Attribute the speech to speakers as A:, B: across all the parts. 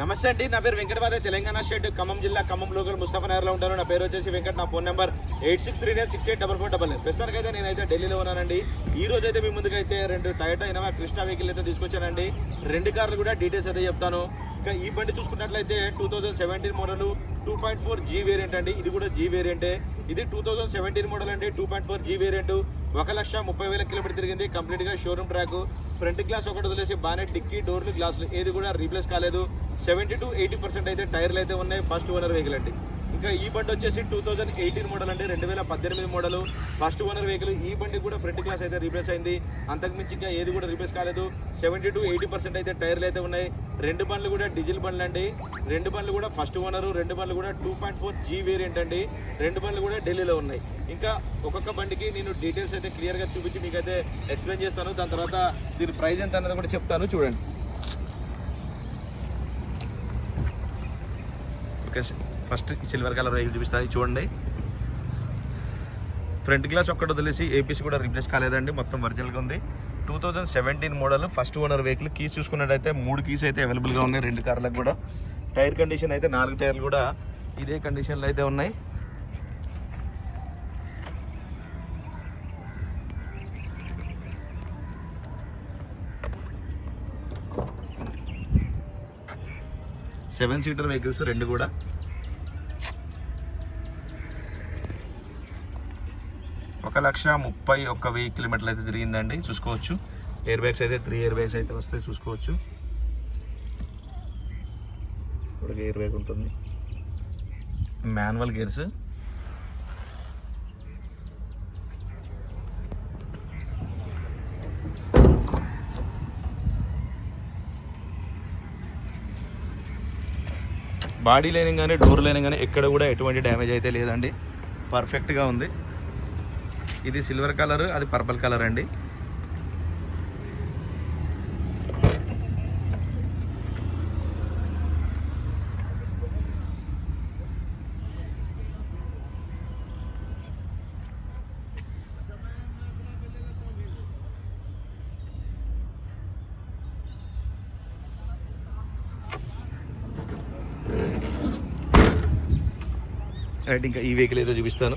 A: నమస్తే అండి నా పేరు వెంకటమాదే తెలంగాణ స్టేట్ ఖమ్మం జిల్లా ఖమ్మం లోకల్ ముస్తఫా నగర్లో ఉంటాను. నా పేరు వచ్చేసి వెంకట నా phone number eight six three nine six eight double four double nine అయితే నేనైతే ఢిల్లీలో ఉన్నానండి. ఈ రోజు అయితే మీ ముందుకైతే రెండు టయోటా ఇనోవా క్రిస్టా వెహికల్ అయితే తీసుకొచ్చానండి. రెండు కార్లు కూడా డీటెయిల్స్ అయితే చెప్తాను. ఇంకా ఈ బండి చూసుకున్నట్లయితే two thousand seventeen model two point four G variant అండి. ఇది కూడా జీ వేరియంటే ఇది టూ థౌజండ్ సెవెంటీన్ మోడల్ అండి two point four G variant ఒక లక్ష ముప్పై వేల కిలోమీటర్ తిరిగింది. కంప్లీట్గా షోరూమ్ ట్రాక్ ఫ్రంట్ గ్లాస్ ఒకటి వదిలేసి బాగానే డిక్కీ డోర్లు గ్లాసులు ఏది కూడా రీప్లేస్ కాలేదు. సెవెంటీ టు ఎయిటీ పర్సెంట్ అయితే టైర్లు అయితే ఉన్నాయి. ఫస్ట్ ఓనర్ వెహికల్ అండి. ఇంకా ఈ బండి వచ్చేసి టూ థౌజండ్ ఎయిటీన్ మోడల్ అండి రెండు వేల పద్దెనిమిది మోడల్ ఫస్ట్ ఓనర్ వెహికల్ ఈ బండి కూడా ఫ్రంట్ క్లాస్ అయితే రీప్లేస్ అయింది. అంతకుమించి ఇంకా ఏది కూడా రీప్లేస్ కాలేదు. సెవెంటీ టు ఎయిటీ పర్సెంట్ అయితే టైర్లు అయితే ఉన్నాయి. రెండు బండ్లు కూడా డీజిల్ బండ్లు అండి. రెండు బండ్లు కూడా ఫస్ట్ ఓనర్ రెండు బండ్లు కూడా two point four G variant అండి. రెండు బండ్లు కూడా ఢిల్లీలో ఉన్నాయి. ఇంకా ఒక్కొక్క బండికి నేను డీటెయిల్స్ అయితే క్లియర్గా చూపించి మీకైతే ఎక్స్ప్లెయిన్ చేస్తాను. దాని తర్వాత దీని ప్రైస్ ఎంత అన్నది కూడా చెప్తాను. చూడండి. Okay first silver colour vehicle చూపిస్తుంది చూడండి. ఫ్రంట్ గ్లాస్ ఒక్కటి వదిలేసి ఏపీసీ కూడా రీప్లేస్ కాలేదండి మొత్తం ఒరిజినల్గా ఉంది. Two thousand seventeen model first owner vehicle keys చూసుకున్నట్టయితే మూడు కీస్ అయితే అవైలబుల్గా ఉన్నాయి రెండు కార్లకు కూడా. టైర్ కండిషన్ అయితే నాలుగు టైర్లు కూడా ఇదే కండిషన్లో అయితే ఉన్నాయి. సెవెన్ సీటర్ వెహికల్స్ రెండు కూడా. లక్ష ముప్పై ఒక్క వెయ్యి కిలోమీటర్లు అయితే తిరిగిందండి. చూసుకోవచ్చు. ఎయిర్ బ్యాగ్స్ అయితే త్రీ ఎయిర్ బ్యాగ్స్ అయితే వస్తాయి. చూసుకోవచ్చు. ఇక్కడ ఎయిర్ బ్యాగ్ ఉంటుంది. Manual gears. బాడీ లైనింగ్ కానీ డోర్ లైనింగ్ కానీ ఎక్కడ కూడా ఎటువంటి డ్యామేజ్ అయితే లేదండి. పర్ఫెక్ట్గా ఉంది. ఇది సిల్వర్ కలర్ అది పర్పుల్ కలర్ అండి. రైట్ ఇంకా ఈ వెహికల్ ఏదో చూపిస్తాను.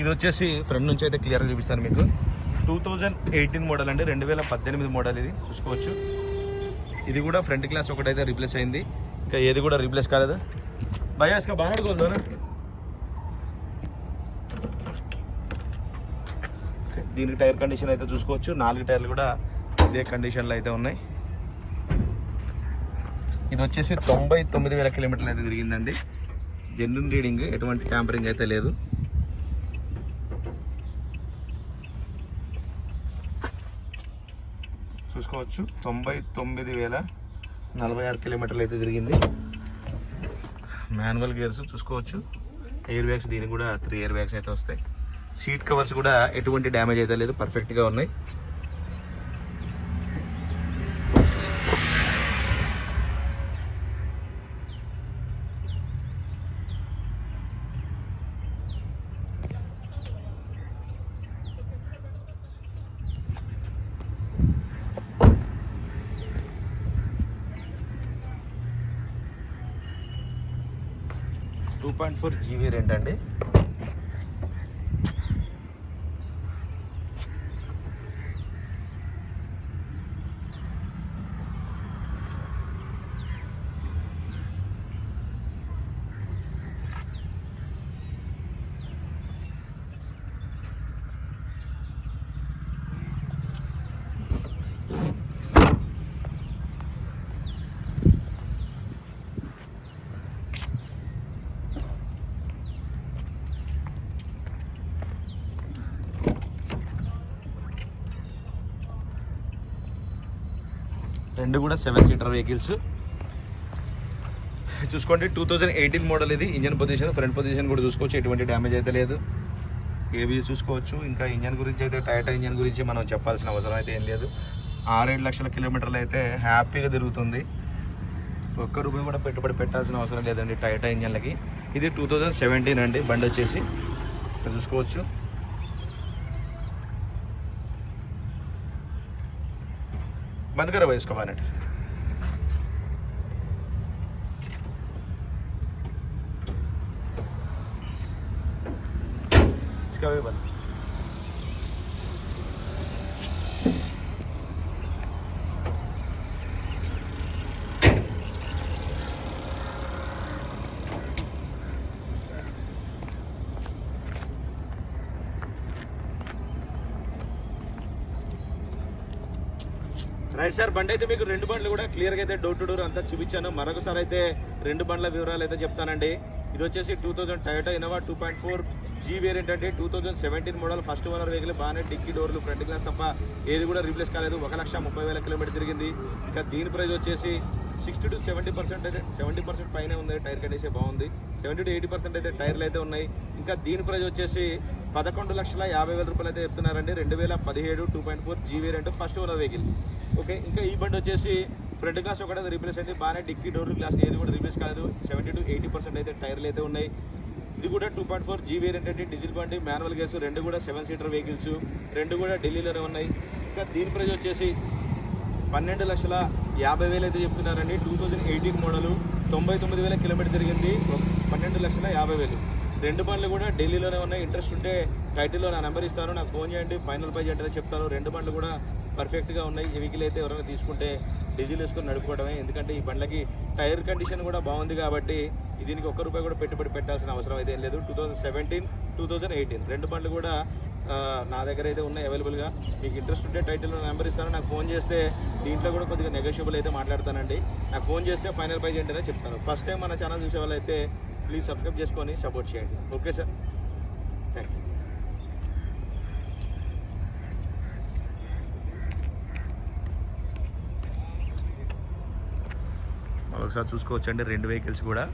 A: ఇది వచ్చేసి ఫ్రంట్ నుంచి అయితే క్లియర్గా చూపిస్తాను మీకు. టూ థౌజండ్ ఎయిటీన్ మోడల్ అండి రెండు వేల పద్దెనిమిది మోడల్ ఇది. చూసుకోవచ్చు. ఇది కూడా ఫ్రంట్ గ్లాస్ ఒకటైతే రీప్లేస్ అయింది. ఇంకా ఏది కూడా రీప్లేస్ కాలేదు. భయ ఇసుక బాగా అడుగుతుందా దీనికి టైర్ కండిషన్ అయితే చూసుకోవచ్చు. నాలుగు టైర్లు కూడా ఇదే కండిషన్లో అయితే ఉన్నాయి. ఇది వచ్చేసి తొంభై తొమ్మిది వేల కిలోమీటర్లు అయితే తిరిగిందండి. జెన్యున్ రీడింగ్ ఎటువంటి ట్యాంపరింగ్ అయితే లేదు. చూసుకోవచ్చు తొంభై తొమ్మిది వేల నలభై ఆరు కిలోమీటర్లు అయితే తిరిగింది. మాన్యువల్ గేర్స్ చూసుకోవచ్చు. ఎయిర్ బ్యాగ్స్ దీనికి కూడా త్రీ ఎయిర్ బ్యాగ్స్ అయితే వస్తాయి. సీట్ కవర్స్ కూడా ఎటువంటి డ్యామేజ్ అయితే లేదు. పర్ఫెక్ట్గా ఉన్నాయి. Two point four GB rent అండి. రెండు కూడా సెవెన్ సీటర్ వెహికల్స్ చూసుకోండి టూ థౌజండ్ ఎయిటీన్ మోడల్ ఇది. ఇంజన్ పొజిషన్ ఫ్రంట్ పొజిషన్ కూడా చూసుకోవచ్చు. ఎటువంటి డ్యామేజ్ అయితే లేదు. ఏవి చూసుకోవచ్చు. ఇంకా ఇంజన్ గురించి అయితే టైటా ఇంజన్ గురించి మనం చెప్పాల్సిన అవసరం అయితే ఏం లేదు. ఆరేడు లక్షల కిలోమీటర్లు అయితే హ్యాపీగా తిరుగుతుంది. ఒక్క రూపాయి కూడా పెట్టుబడి పెట్టాల్సిన అవసరం లేదండి టైటా ఇంజన్లకి ఇది టూ థౌజండ్ సెవెంటీన్ అండి. బండి వచ్చేసి. చూసుకోవచ్చు. बंद करो भाई इसको बैनेट इसका भी बंद రైట్ సార్ బండి అయితే మీకు రెండు బండ్లు కూడా క్లియర్గా అయితే డోర్ టు డోర్ అంతా చూపించాను. మరొకసారి అయితే రెండు బండ్ల వివరాలు అయితే చెప్తానండి. ఇది వచ్చేసి two thousand Toyota Innova two point four G variant అంటే two thousand seventeen model first owner vehicle బాగానే డిక్కీ డోర్లు ఫ్రంట్ గ్లాస్ తప్ప ఏది కూడా రీప్లేస్ కాలేదు. ఒక లక్ష ముప్పై వేల కిలోమీటర్ తిరిగింది. ఇంకా దీని ప్రైస్ వచ్చేసి సిక్స్టీ టు సెవెంటీ పర్సెంట్ అయితే సెవెంటీ పర్సెంట్ పైన ఉంది. టైర్ కండిషన్ బాగుంది. సెవెంటీ టు ఎయిటీ పర్సెంట్ అయితే టైర్లు అయితే ఉన్నాయి. ఇంకా దీని ప్రైస్ వచ్చేసి పదకొండు లక్షల యాభై వేల రూపాయలు అయితే చెప్తున్నారండి. రెండు వేల పదిహేడు two point four G variant first owner vehicle. Okay ఇంకా ఈ బండి వచ్చేసి ఫ్రంట్ గ్లాస్ ఒకటే రీప్లేస్ అయితే బాగానే డిక్కీ డోర్ గ్లాస్ ఏది కూడా రీప్లేస్ కాలేదు. సెవెంటీ టు ఎయిటీ పర్సెంట్ అయితే టైర్లు అయితే ఉన్నాయి. ఇది కూడా two point four G variant అంటే డీజిల్ బండి మాన్యువల్ గేర్స్ రెండు కూడా సెవెన్ సీటర్ వెహికల్స్ రెండు కూడా ఢిల్లీలోనే ఉన్నాయి. ఇంకా దీని ప్రైజ్ వచ్చేసి పన్నెండు లక్షల యాభై వేలు అయితే చెప్తున్నారండి. టూ థౌజండ్ ఎయిటీన్ మోడలు తొంభై తొమ్మిది వేల కిలోమీటర్ జరిగింది పన్నెండు లక్షల యాభై వేలు. రెండు బండ్లు కూడా ఢిల్లీలోనే ఉన్నాయి. ఇంట్రెస్ట్ ఉంటే టైటిల్లో నా నెంబర్ ఇస్తాను నాకు ఫోన్ చేయండి ఫైనల్ ప్రైజ్ అంటే చెప్తాను. రెండు బండ్లు కూడా పర్ఫెక్ట్గా ఉన్నాయి. ఈ వెహికల్ అయితే ఎవరైనా తీసుకుంటే డీజిల్ వేసుకొని నడుపుకోవడమే. ఎందుకంటే ఈ బండ్లకి టైర్ కండిషన్ కూడా బాగుంది కాబట్టి దీనికి ఒక్క రూపాయి కూడా పెట్టుబడి పెట్టాల్సిన అవసరం అయితే లేదు. Two thousand seventeen two thousand eighteen రెండు బండ్లు కూడా నా దగ్గర అయితే ఉన్నాయి అవైలబుల్గా మీకు ఇంట్రెస్ట్ ఉంటే టైటిల్లో నెంబర్ ఇస్తాను. నాకు ఫోన్ చేస్తే దీంట్లో కూడా కొద్దిగా నెగోషియబుల్ అయితే మాట్లాడతానండి. నాకు ఫోన్ చేస్తే ఫైనల్ ప్రైజ్ ఏంటనే చెప్తాను. ఫస్ట్ టైం మన ఛానల్ చూసే వాళ్ళైతే ప్లీజ్ సబ్స్క్రైబ్ చేసుకొని సపోర్ట్ చేయండి. ఓకే సార్ థ్యాంక్ యూ ఒకసారి చూసుకోవచ్చండి. రెండు వెహికల్స్ కూడా.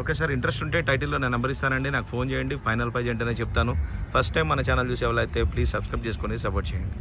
A: ఓకే సార్ ఇంట్రెస్ట్ ఉంటే టైటిల్లో నేను నెంబర్ ఇస్తానండి. నాకు ఫోన్ చేయండి. ఫైనల్ ప్రైజ్ ఏంటనే చెప్తాను. ఫస్ట్ టైం మన ఛానల్ చూసే వాళ్ళైతే ప్లీజ్ సబ్స్క్రైబ్ చేసుకొని సపోర్ట్ చేయండి.